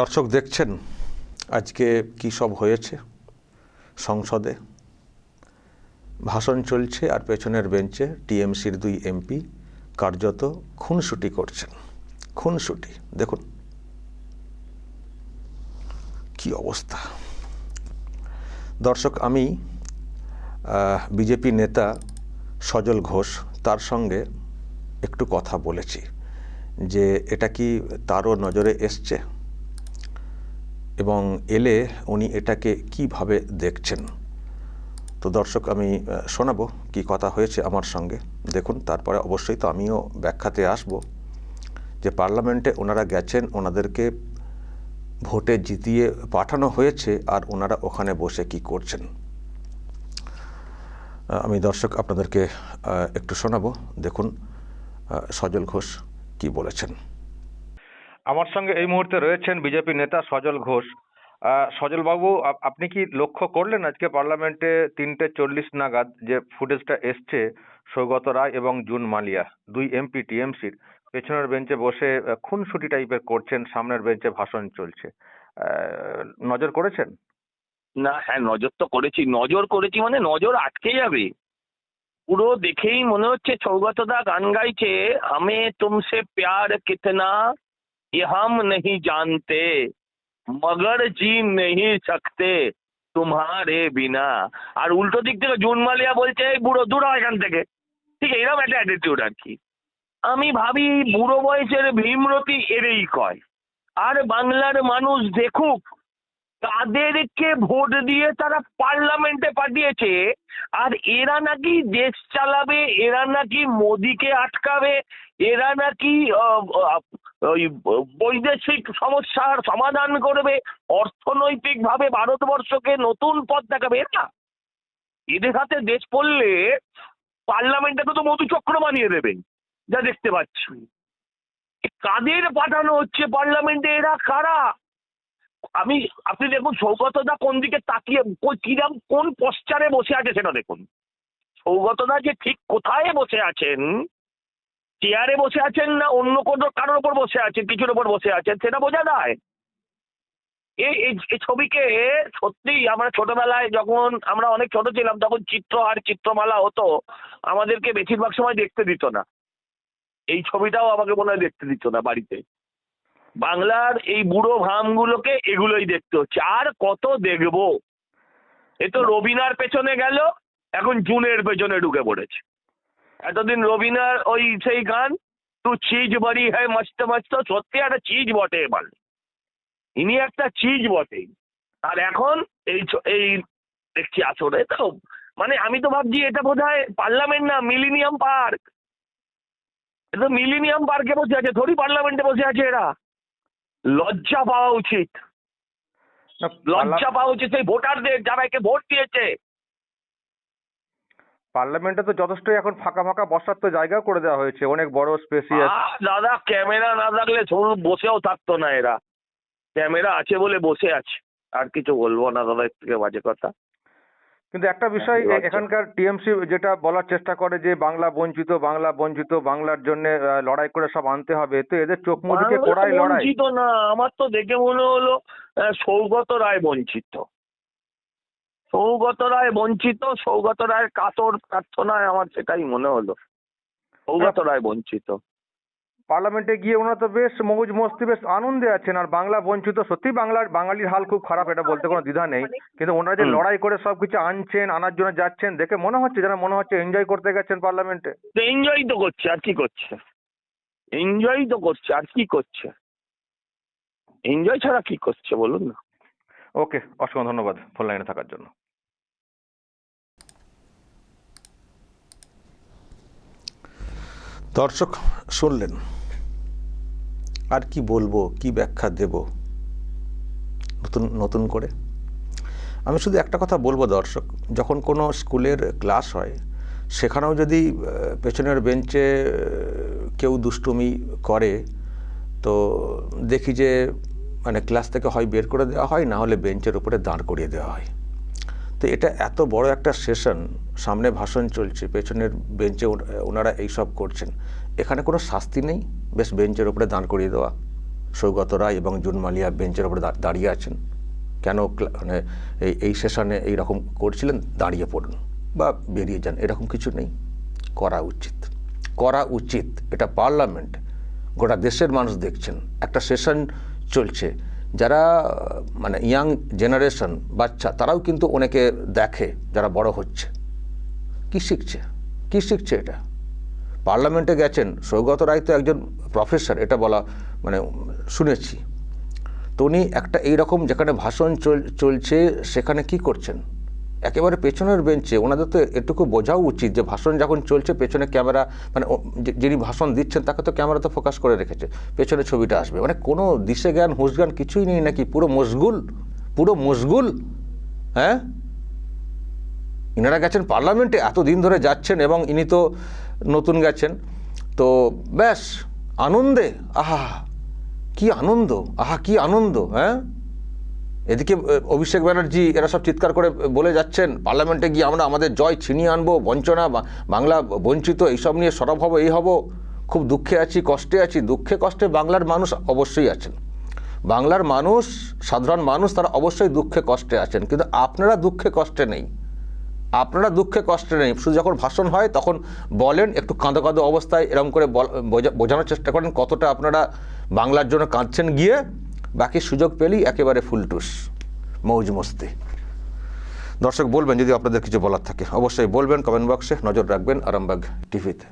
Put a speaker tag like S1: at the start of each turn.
S1: দর্শক দেখছেন আজকে কী সব হয়েছে সংসদে? ভাষণ চলছে আর পেছনের বেঞ্চে টিএমসির দুই এমপি কার্যত খুনসুটি করছেন। খুনসুটি, দেখুন। কি অবস্থা? দর্শক, আমি বিজেপি নেতা সজল ঘোষ, তার সঙ্গে একটু কথা বলেছি যে এটা কি তারও নজরে এসছে? এবং এলে উনি এটাকে কীভাবে দেখছেন? তো দর্শক, আমি শোনাবো কি কথা হয়েছে আমার সঙ্গে। দেখুন, তারপরে অবশ্যই তো আমিও ব্যাখ্যাতে আসব যে পার্লামেন্টে ওনারা গেছেন, ওনাদেরকে ভোটে জিতিয়ে পাঠানো হয়েছে আর ওনারা ওখানে বসে কি করছেন। আমি দর্শক, আপনাদেরকে একটু শোনাবো। দেখুন সজল ঘোষ কি বলেছেন। আমার সঙ্গে এই মুহূর্তে রয়েছেন বিজেপি নেতা সজল ঘোষ। সজল বাবু আপনি কি লক্ষ্য করলেন আজকে পার্লামেন্টে তিনটে চল্লিশ নাগাদ যে ফুটেজটা এসছে, সৌগত রায় এবং জুন মালিয়া, দুই এমপি, টিএমসির, পেছনের বেঞ্চে বসে খুনসুটি টাইপের করছেন, সামনের বেঞ্চে ভাষণ চলছে। নজর করেছেন?
S2: না হ্যাঁ নজর তো করেছি। নজর করেছি মানে নজর আটকে যাবে। পুরো দেখেই মনে হচ্ছে সৌগতদা গান গাইছে আমি তুমসে প্যার কিতনা ये हम नहीं जानते मगर जी नहीं सकते তোমারে বিনা আর উল্টো দিক থেকে জুন মালিয়া বলছে এই বুড়ো দূর হ এখান থেকে ঠিক এরকম একটা অ্যাটিটিউড আর কি আমি ভাবি বুড়ো বয়সের ভীমরতি এরেই কয় আর বাংলার মানুষ দেখুক তাদেরকে ভোট দিয়ে তারা পার্লামেন্টে পাঠিয়েছে। আর এরা নাকি দেশ চালাবে, এরা নাকি মোদিকে আটকাবে, এরা নাকি বৈদেশিক সমস্যার সমাধান করবে অর্থনৈতিক ভাবে ভারতবর্ষকে নতুন পথ দেখাবে, এরা এদের হাতে দেশ পড়লে পার্লামেন্টটাকে তো মধুচক্র বানিয়ে দেবেন যা দেখতে পাচ্ছি। কাদের পাঠানো হচ্ছে পার্লামেন্টে? এরা কারা? আমি, আপনি দেখুন সৌগতদা কোন দিকে তাকিয়ে কিরাম, কোন পশ্চারে বসে আছে সেটা দেখুন। সৌগতদা যে ঠিক কোথায় বসে আছেন চেয়ারে বসে আছেন না অন্য কোনো কারোর উপর বসে আছেন, কিছুর উপর বসে আছেন, সেটা বোঝা যায়। এই ছবিকে সত্যি আমরা ছোটবেলায় যখন আমরা অনেক ছোট ছিলাম, তখন চিত্র আর চিত্রমালা হতো, আমাদেরকে বেশিরভাগ সময় দেখতে দিত না। এই ছবিটাও আমাকে মনে হয় দেখতে দিত না বাড়িতে। বাংলার এই বুড়ো ভামগুলোকে এগুলোই দেখতে হচ্ছে। আর কত দেখব? এ তো রবিনার পেছনে গেল, এখন জুনের পেছনে ঢুকে পড়েছে। এতদিন রবিনার ওই সেই গান তু চিজ বাড়ি হ্যায় মস্ত মস্ত সত্যি একটা চিজ বটে এবার। ইনি একটা চিজ বটে আর এখন এই এই দেখছি আসলে তো মানে আমি তো ভাবছি এটা বোধ হয় পার্লামেন্ট না, মিলিনিয়াম পার্ক। এটা মিলিনিয়াম পার্কে বসে আছে, থোড়ি পার্লামেন্টে বসে আছে এরা। লজ্জা পাওয়া উচিত। লজ্জা পাওয়া উচিত। সেই ভোটারদের যারা একে ভোট দিয়েছে।
S1: পার্লামেন্টে তো যথেষ্টই এখন ফাঁকা ফাঁকা বসার তো জায়গা করে দেওয়া হয়েছে। অনেক বড় স্পেসিয়াস
S2: দাদা ক্যামেরা না থাকলে শুধু বসেও থাকতো না এরা। ক্যামেরা আছে বলে বসে আছে। আর কিছু বলব না দাদা এর থেকে বাজে কথা।
S1: কিন্তু একটা বিষয় এখানকার টিএমসি যেটা বলার চেষ্টা করে যে বাংলা বঞ্চিত বাংলা বঞ্চিত বাংলার জন্য লড়াই করে সব আনতে হবে তো এদের চোখ
S2: বাংলা
S1: কোড়াই লড়াই।
S2: বঞ্চিত না আমার তো দেখে মনে হলো সৌগত রায় বঞ্চিত। সৌগত রায় বঞ্চিত সৌগত রায়ের কাতর প্রার্থনায় আমার সেটাই মনে হলো। সৌগত রায় বঞ্চিত।
S1: পার্লামেন্টে গিয়ে ওনারা তো বেশ মৌজ মস্তি বেশ আনন্দে আছেন। আর বাংলা বঞ্চিত সত্যি বাংলার বাঙালির হাল খুব খারাপ এটা বলতে কোনো দ্বিধা নেই। কিন্তু ওনারা যে লড়াই করে সবকিছু আনছেন আনার জন্য যাচ্ছেন দেখে মনে হচ্ছে যেন মনে হচ্ছে এনজয় করতে গেছেন পার্লামেন্টে।
S2: এনজয় তো করছে আর কি করছে? এনজয় তো করছে আর কি করছে? এনজয় ছাড়া কি করছে বলুন না।
S1: ওকে অসংখ্য ধন্যবাদ ফোন লাইনে থাকার জন্য। দর্শক শুনলেন। আর কি বলব, কি ব্যাখ্যা দেব? নতুন নতুন করে? আমি শুধু একটা কথা বলব দর্শক, যখন কোনো স্কুলের ক্লাস হয়, সেখানেও যদি পেছনের বেঞ্চে কেউ দুষ্টুমি করে, তো দেখি যে মানে ক্লাস থেকে হয় বের করে দেওয়া হয়, না হলে বেঞ্চের উপরে দাঁড় করিয়ে দেওয়া হয়। তো এটা এত বড় একটা সেশন, সামনে ভাষণ চলছে, পেছনের বেঞ্চে ওনারা এইসব করছেন। এখানে কোনো শাস্তি নেই। বেশ বেঞ্চের ওপরে দাঁড় করিয়ে দেওয়া। সৌগত রায় এবং জুন মালিয়া বেঞ্চের ওপরে দাঁড়িয়ে আছেন। কেন মানে এই এই সেশনে এই রকম করছিলেন? দাঁড়িয়ে পড়ুন বা বেরিয়ে যান। এরকম কিছু নেই। করা উচিত। করা উচিত। এটা পার্লামেন্ট। গোটা দেশের মানুষ দেখছেন। একটা সেশন চলছে। যারা মানে ইয়াং জেনারেশন, বাচ্চা, তারাও কিন্তু অনেকে দেখে যারা বড় হচ্ছে। কি শিখছে? কি শিখছে এটা? পার্লামেন্টে গেছেন সৌগত রায় তো একজন প্রফেসর, এটা বলা মানে শুনেছি। তো উনি একটা এইরকম যেখানে ভাষণ চল- চলছে, সেখানে কি করছেন? একেবারে পেছনের বেঞ্চে, ওনাদের তো এটুকু বোঝাও উচিত যে ভাষণ যখন চলছে, পেছনে ক্যামেরা মানে যিনি ভাষণ দিচ্ছেন, তাকে তো ক্যামেরা তো ফোকাস করে রেখেছে, পেছনে ছবিটা আসবে। মানে কোনো দিশে জ্ঞান হুঁশ জ্ঞান কিছুই নেই নাকি? পুরো মশগুল পুরো মশগুল হ্যাঁ? ইনারা গেছেন পার্লামেন্টে এত দিন ধরে যাচ্ছেন এবং ইনি তো নতুন গেছেন তো ব্যাস আনন্দে, আহা, কি আনন্দ, আহা, কি আনন্দ হ্যাঁ? এদিকে অভিষেক ব্যানার্জি, এরা সব চিৎকার করে বলে যাচ্ছেন, পার্লামেন্টে গিয়ে আমরা আমাদের জয় ছিনিয়ে আনব, বঞ্চনা বাংলা বঞ্চিত, এইসব নিয়ে সরব হব, এই হব। খুব দুঃখে আছি, কষ্টে আছি, দুঃখে কষ্টে বাংলার মানুষ অবশ্যই আছেন। বাংলার মানুষ, সাধারণ মানুষ, তারা অবশ্যই দুঃখে কষ্টে আছেন, কিন্তু আপনারা দুঃখে কষ্টে নেই। আপনারা দুঃখে কষ্টে নেই। শুধু যখন ভাষণ হয়, তখন বলেন, একটু কাঁদো কাঁদো অবস্থায় এরকম করে বোঝানোর চেষ্টা করেন কতটা আপনারা বাংলার জন্য কাঁদছেন গিয়ে। বাকি সুযোগ পেলেই একেবারে ফুলটুস, মৌজ মস্তি। দর্শক, বলবেন যদি আপনাদের কিছু বলার থাকে, অবশ্যই বলবেন কমেন্ট বক্সে নজর রাখবেন আরামবাগ টিভিতে।